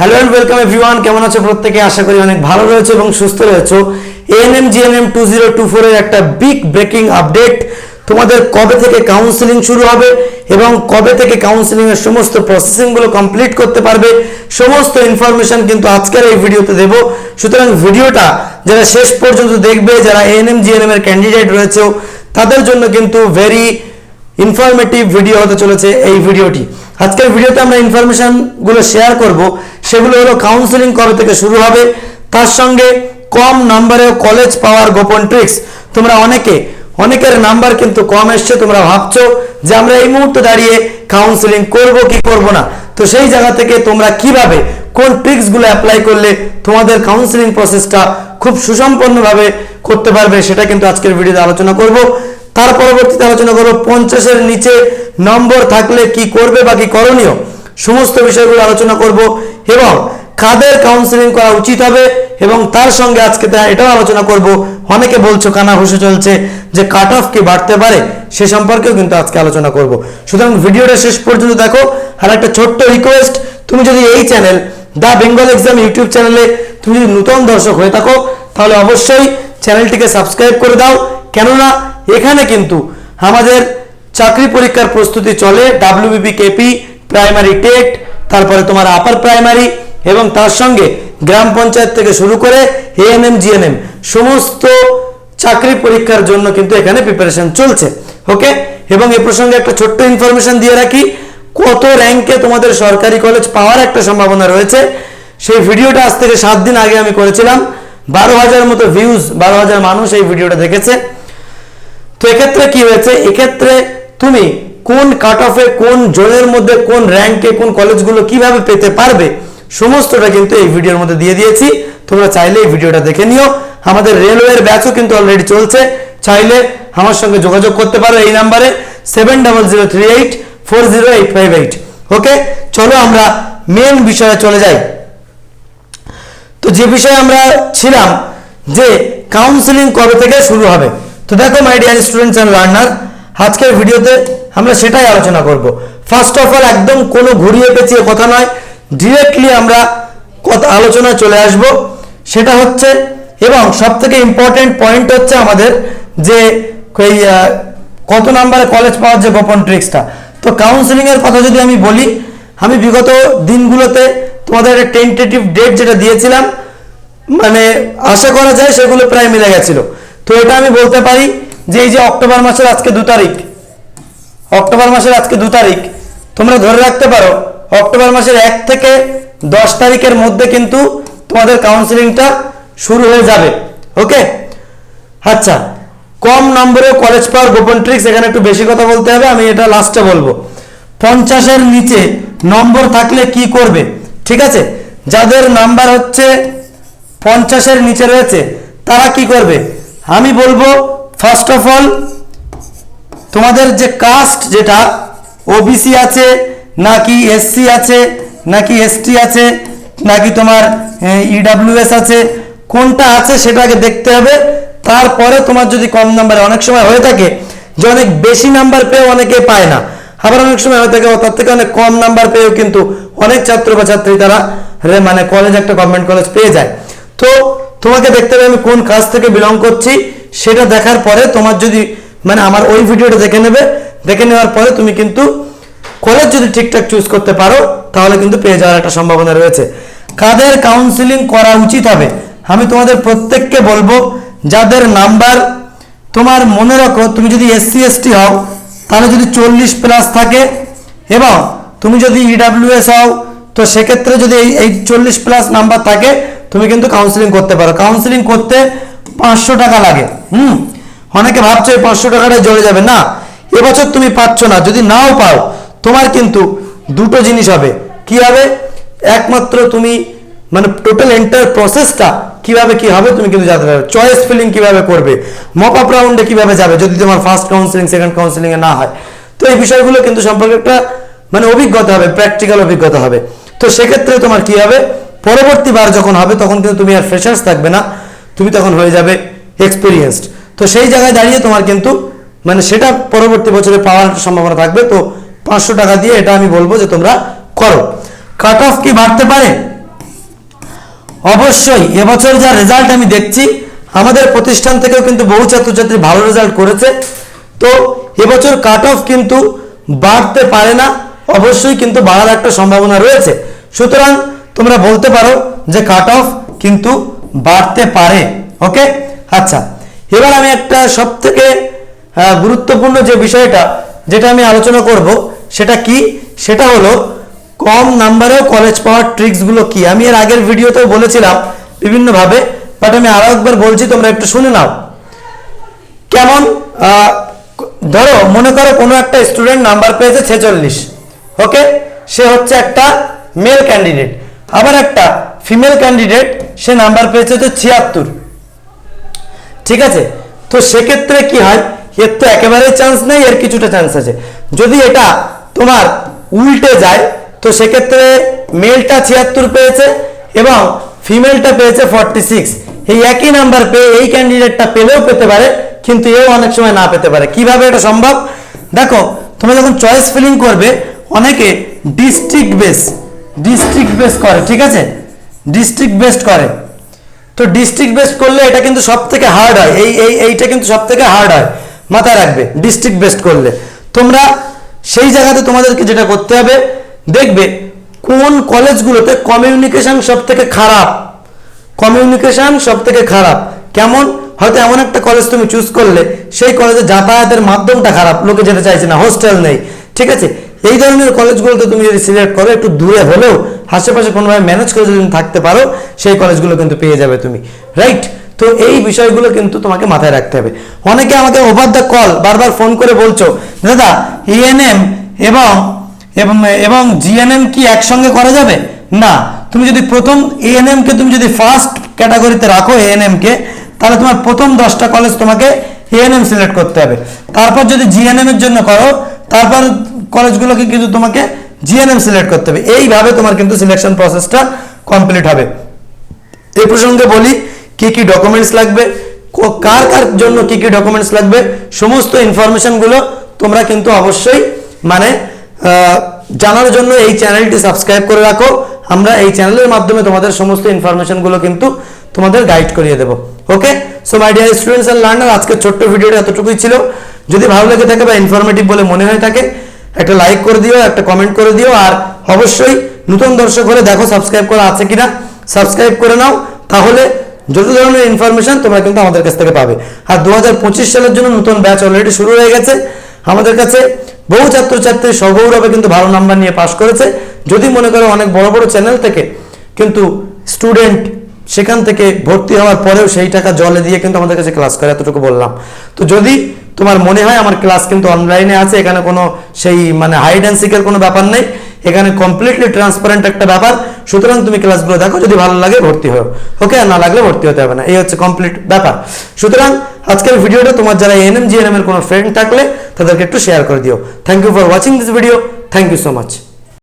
Hello and welcome everyone কেমন আছো প্রত্যেকে? আশা করি অনেক ভালো রয়েছে এবং সুস্থ রয়েছে। ANM GNM two zero two ফোরের একটা বিগ ব্রেকিং আপডেট তোমাদের কবে থেকে কাউন্সিলিং শুরু হবে এবং কবে থেকে কাউন্সিলিং এর সমস্ত প্রসেসিংগুলো কমপ্লিট করতে পারবে, সমস্ত ইনফরমেশন কিন্তু আজকের এই ভিডিওতে দেব। সুতরাং ভিডিওটা যারা শেষ পর্যন্ত দেখবে, যারা এএনএম জিএনএম এর ক্যান্ডিডেট রয়েছে, তাদের জন্য কিন্তু ভেরি ইনফরমেটিভ ভিডিও হতে চলেছে এই ভিডিওটি। আজকের ভিডিওতে আমরা ইনফরমেশনগুলো শেয়ার করব। সেগুলো হলো কাউন্সিলিং কবে থেকে শুরু হবে। তার সঙ্গে কম নাম্বারেও কলেজ পাওয়ার গোপন ট্রিক্স তোমরা অনেকে, অনেকের নাম্বার কিন্তু কম এসছে, তোমরা ভাবছ যে আমরা এই মুহূর্তে দাঁড়িয়ে কাউন্সিলিং করব কি করব না। তো সেই জায়গা থেকে তোমরা কীভাবে, কোন ট্রিক্সগুলো অ্যাপ্লাই করলে তোমাদের কাউন্সিলিং প্রসেসটা খুব সুসম্পন্নভাবে করতে পারবে, সেটা কিন্তু আজকের ভিডিওতে আলোচনা করব। তার পরবর্তীতে আলোচনা করব পঞ্চাশের নিচে নম্বর থাকলে কি করবে বা কি করণীয়। সমস্ত বিষয়গুলো আলোচনা করব এবং কাদের কাউন্সিলিং করা উচিত হবে এবং তার সঙ্গে আজকে এটাও আলোচনা করব। অনেকে বলছো, কানা ঘুষে চলছে যে কাট অফ কি বাড়তে পারে সে সম্পর্কেও কিন্তু আজকে আলোচনা করব। সুতরাং ভিডিওটা শেষ পর্যন্ত দেখো। আর একটা ছোট্ট রিকোয়েস্ট তুমি যদি এই channel the Bengal exam YouTube চ্যানেলে তুমি যদি নতুন দর্শক হয়ে থাকো, তাহলে অবশ্যই চ্যানেলটিকে সাবস্ক্রাইব করে দাও। কেননা এখানে কিন্তু আমাদের চাকরি পরীক্ষার প্রস্তুতি চলে। ডাব্লিউবিপি কেপি প্রাইমারি টেট তারপরে তোমার আপার প্রাইমারি এবং তার সঙ্গে গ্রাম পঞ্চায়েত থেকে শুরু করে এএনএম জিএনএম সমস্ত চাকরি পরীক্ষার জন্য কিন্তু এখানে প্রিপারেশন চলছে। ওকে এবং এ প্রসঙ্গে একটা ছোট্ট ইনফরমেশন দিয়ে রাখি। কত র্যাঙ্কে তোমাদের সরকারি কলেজ পাওয়ার একটা সম্ভাবনা রয়েছে? সেই ভিডিওটা আজ থেকে সাত দিন আগে আমি করেছিলাম। বারো হাজার মতো ভিউজ বারো হাজার মানুষ এই ভিডিওটা দেখেছে। তো এক্ষেত্রে কি হয়েছে? এক্ষেত্রে তুমি কোন কাট অফে কোন জোনের মধ্যে, কোন র্যাঙ্কে কোন কলেজগুলো কীভাবে পেতে পারবে, সমস্তটা কিন্তু এই ভিডিওর মধ্যে দিয়ে দিয়েছি। তোমরা চাইলে এই ভিডিওটা দেখে নিও। আমাদের রেলওয়ের ব্যাচও কিন্তু অলরেডি চলছে। চাইলে আমার সঙ্গে যোগাযোগ করতে পারো এই নাম্বারে seven double zero three eight four zero eight five eight okay চলো আমরা মেন বিষয়ে চলে যাই। তো যে বিষয়ে আমরা ছিলাম, যে কাউন্সিলিং কবে থেকে শুরু হবে? তো দেখো my dear students and learner আজকের ভিডিওতে আমরা সেটাই আলোচনা করব। ফার্স্ট অফ অল একদম কোনো ঘুরিয়ে পেঁচিয়ে কথা নয়। ডিরেক্টলি আমরা কথা, আলোচনায় চলে আসব। সেটা হচ্ছে, এবং সব থেকে ইম্পর্টেন্ট পয়েন্ট হচ্ছে আমাদের যে কত নাম্বারে কলেজ পাওয়ার যে গোপন ট্রিক্সটা তো কাউন্সিলিং এর কথা যদি আমি বলি, আমি বিগত দিনগুলোতে তোমাদের একটা টেন্টেটিভ ডেট যেটা দিয়েছিলাম মানে আশা করা যায় সেগুলো প্রায় মিলে গেছিল। তো এটা আমি বলতে পারি যে এই যে অক্টোবর মাসের আজকে দু তারিখ, অক্টোবর মাসের আজকে দু তারিখ, তোমরা ধরে রাখতে পারো, অক্টোবর মাসের এক থেকে দশ তারিখের মধ্যে কিন্তু তোমাদের কাউন্সিলিংটা শুরু হয়ে যাবে ওকে আচ্ছা কম নম্বরে কলেজ পাওয়ার গোপন ট্রিক্স এখানে একটু বেশি কথা বলতে হবে, আমি এটা লাস্টে বলব। পঞ্চাশের নিচে নম্বর থাকলে কি করবে, ঠিক আছে? যাদের নাম্বার হচ্ছে পঞ্চাশের নিচে রয়েছে, তারা কি করবে? আমি বলব ফার্স্ট অফ অল তোমাদের যে কাস্ট যেটা ওবিসি আছে, নাকি এসসি আছে, নাকি এসটি আছে, নাকি তোমার ইডাব্লিউএস আছে, কোনটা আছে সেটাকে দেখতে হবে। তারপরে তোমার যদি কম নাম্বারে অনেক সময় হয়ে থাকে, যে অনেক বেশি নাম্বার পেয়ে অনেকে পায় না, আবার অনেক সময় হয়ে থাকে তার থেকে অনেক কম নাম্বার পেয়েও কিন্তু অনেক ছাত্র বা ছাত্রী তারা মানে কলেজ একটা গভর্নমেন্ট কলেজ পেয়ে যায়। তো তোমাকে দেখতে হবে আমি কোন কাজ থেকে বিলং করছি। সেটা দেখার পরে তোমার যদি মানে আমার ওই ভিডিওটা দেখে নেবে, দেখে নেওয়ার পরে তুমি কিন্তু কলেজ যদি ঠিকঠাক চুজ করতে পারো, তাহলে কিন্তু পেয়ে যাওয়ার একটা সম্ভাবনা রয়েছে। কাদের কাউন্সিলিং করা উচিত হবে? আমি তোমাদের প্রত্যেককে বলব, যাদের নাম্বার তোমার মনে রাখো, তুমি যদি এসসি এসটি হও, তাহলে যদি চল্লিশ প্লাস থাকে, এবং তুমি যদি ইডাব্লিউএস হও, তো সেক্ষেত্রে যদি এই এই চল্লিশ প্লাস নাম্বার থাকে, তুমি কিন্তু কাউন্সিলিং করতে পারো। কাউন্সিলিং করতে পাঁচশো টাকা লাগে, হুম? অনেকে ভাবছ এই পাঁচশো টাকাটা জড়ে যাবে। না, এবছর তুমি পাচ্ছ না, যদি নাও পাও, তোমার কিন্তু দুটো জিনিস হবে। কি হবে? একমাত্র তুমি মানে টোটাল এন্টার প্রসেসটা কীভাবে কি হবে তুমি কিন্তু জানতে পারবে। চয়েস ফিলিং কীভাবে করবে মপ আপ রাউন্ডে কীভাবে যাবে, যদি তোমার ফার্স্ট কাউন্সিলিং সেকেন্ড কাউন্সিলিং না হয়। তো এই বিষয়গুলো কিন্তু সম্পর্কে একটা মানে অভিজ্ঞতা হবে প্র্যাকটিক্যাল অভিজ্ঞতা হবে। তো সেক্ষেত্রে তোমার কি হবে? পরবর্তীবার যখন হবে, তখন কিন্তু তুমি আর ফ্রেশার্স থাকবে না। তুমি তখন হয়ে যাবে এক্সপিরিয়েন্সড তো সেই জায়গায় দাঁড়িয়ে তোমার কিন্তু মানে সেটা পরবর্তী বছরে পাওয়ার সম্ভাবনা থাকবে। তো পাঁচশো টাকা দিয়ে এটা আমি বলব যে তোমরা করো। কাট অফ কি বাড়তে পারে? অবশ্যই, এবছর যা রেজাল্ট আমি দেখছি, আমাদের প্রতিষ্ঠান থেকেও কিন্তু বহু ছাত্রছাত্রী ভালো রেজাল্ট করেছে। তো এবছর কাট অফ কিন্তু বাড়তে পারে না, অবশ্যই কিন্তু বাড়ার একটা সম্ভাবনা রয়েছে। সুতরাং তোমরা বলতে পারো যে কাট অফ কিন্তু বাড়তে পারে ওকে আচ্ছা এবার আমি একটা সব থেকে গুরুত্বপূর্ণ যে বিষয়টা যেটা আমি আলোচনা করব, সেটা কি? সেটা হলো কম নাম্বারেও কলেজ পাওয়ার ট্রিক্সগুলো কি? আমি এর আগের ভিডিওতেও বলেছিলাম বিভিন্নভাবে বাট আমি আরও একবার বলছি, তোমরা একটু শুনে নাও। কেমন? ধরো, মনে করো কোনো একটা স্টুডেন্ট নাম্বার পেয়েছে ছেচল্লিশ ওকে সে হচ্ছে একটা মেল ক্যান্ডিডেট আবার একটা ফিমেল ক্যান্ডিডেট সে নাম্বার পেয়েছে হচ্ছে ছিয়াত্তর। ঠিক আছে? তো সেক্ষেত্রে কি হয়? এর তো একেবারেই চান্স নেই, এর কিছুটা চান্স আছে। যদি এটা তোমার উল্টে যায়, তো সেক্ষেত্রে মেলটা ছিয়াত্তর পেয়েছে এবং ফিমেলটা পেয়েছে ফর্টি সিক্স এই একই নাম্বার পেয়ে এই ক্যান্ডিডেটটা পেলেও পেতে পারে, কিন্তু এও অনেক সময় না পেতে পারে। কীভাবে এটা সম্ভব? দেখো, তোমরা যখন চয়েস ফিলিং করবে, অনেকে ডিস্ট্রিক্ট বেস ডিস্ট্রিক্ট বেস করে, ঠিক আছে? ডিস্ট্রিক্ট বেসড করে। তো ডিস্ট্রিক্ট বেসড করলে এটা কিন্তু সব থেকে হার্ড হয়। এই এই, এইটা কিন্তু সব থেকে হার্ড হয়। মাথায় রাখবে ডিস্ট্রিক্ট বেসড করলে। তোমরা সেই জায়গাতে তোমাদেরকে যেটা করতে হবে, দেখবে কোন কলেজগুলোতে কমিউনিকেশন সব থেকে খারাপ। কমিউনিকেশন সব থেকে খারাপ। কেমন? হয়তো এমন একটা কলেজ তুমি চুজ করলে, সেই কলেজে যাতায়াতের মাধ্যমটা খারাপ। লোকে যেতে চাইছে না হোস্টেল নেই। ঠিক আছে? এই ধরনের কলেজগুলোতে তুমি যদি সিলেক্ট করো, একটু দূরে হলেও আশেপাশে কোনোভাবে ম্যানেজ করে যদি থাকতে পারো, সেই কলেজগুলো কিন্তু পেয়ে যাবে তুমি রাইট তো এই বিষয়গুলো কিন্তু তোমাকে মাথায় রাখতে হবে। অনেকে আমাকে ওভার দ্য কল বারবার ফোন করে বলছো, দাদা ইএনএম এবং এবং এবং জিএনএম কি একসঙ্গে করা যাবে? না, তুমি যদি প্রথম এএনএম কে তুমি যদি ফার্স্ট ক্যাটাগরিতে রাখো এএনএম কে, তাহলে তোমার প্রথম দশটা কলেজ তোমাকে এএনএম সিলেক্ট করতে হবে। তারপর যদি জিএনএম এর জন্য করো, তারপর কলেজগুলোকে কিন্তু তোমাকে জিএনএম সিলেক্ট করতে হবে। এইভাবে তোমার কিন্তু সিলেকশন প্রসেসটা কমপ্লিট হবে। এই প্রসঙ্গে বলি, কি কি ডকুমেন্টস লাগবে কার কার জন্য কি কি ডকুমেন্টস লাগবে, সমস্ত ইনফরমেশনগুলো তোমরা কিন্তু অবশ্যই মানে জানার জন্য এই চ্যানেলটি সাবস্ক্রাইব করে রাখো। আমরা এই চ্যানেলের মাধ্যমে তোমাদের সমস্ত ইনফরমেশনগুলো কিন্তু তোমাদের গাইড করিয়ে দেবো। Okay so my dear students and learner আজকের ছোট্ট ভিডিওটা এতটুকুই ছিল। যদি ভালো লেগে থাকে বা ইনফরমেটিভ বলে মনে হয়ে থাকে একটা লাইক করে দিও, একটা কমেন্ট করে দিও, আর অবশ্যই নতুন দর্শক হলে দেখো সাবস্ক্রাইব করা আছে কিনা। সাবস্ক্রাইব করে নাও, তাহলে যত ধরনের ইনফরমেশন তোমরা কিন্তু আমাদের কাছ থেকে পাবে। আর দু হাজার পঁচিশ সালের জন্য নতুন ব্যাচ অলরেডি শুরু হয়ে গেছে। আমাদের কাছে বহু ছাত্রছাত্রী সগৌরবে কিন্তু ভালো নাম্বার নিয়ে পাশ করেছে। যদি মনে করো অনেক বড় বড় চ্যানেল থেকে কিন্তু স্টুডেন্ট সেখান থেকে ভর্তি হওয়ার পরেও সেই টাকা জলে দিয়ে কিন্তু আমাদের কাছে ক্লাস করে, এতটুকু বললাম। তো যদি তোমার মনে হয় আমার ক্লাস কিন্তু অনলাইনে আছে, এখানে কোনো সেই মানে হাইড অ্যান্ড সিকের কোনো ব্যাপার নেই, এখানে কমপ্লিটলি ট্রান্সপারেন্ট একটা ব্যাপার, সুতরাং তুমি ক্লাসগুলো দেখো, যদি ভালো লাগে ভর্তি হও। ওকে আর না লাগলে ভর্তি হতে হবে না, এই হচ্ছে কমপ্লিট ব্যাপার। সুতরাং আজকের ভিডিওটা তোমার যারা এনএম জিএনএম এর কোনো ফ্রেন্ড থাকলে তাদেরকে একটু শেয়ার করে দিও। Thank you for watching this video thank you so much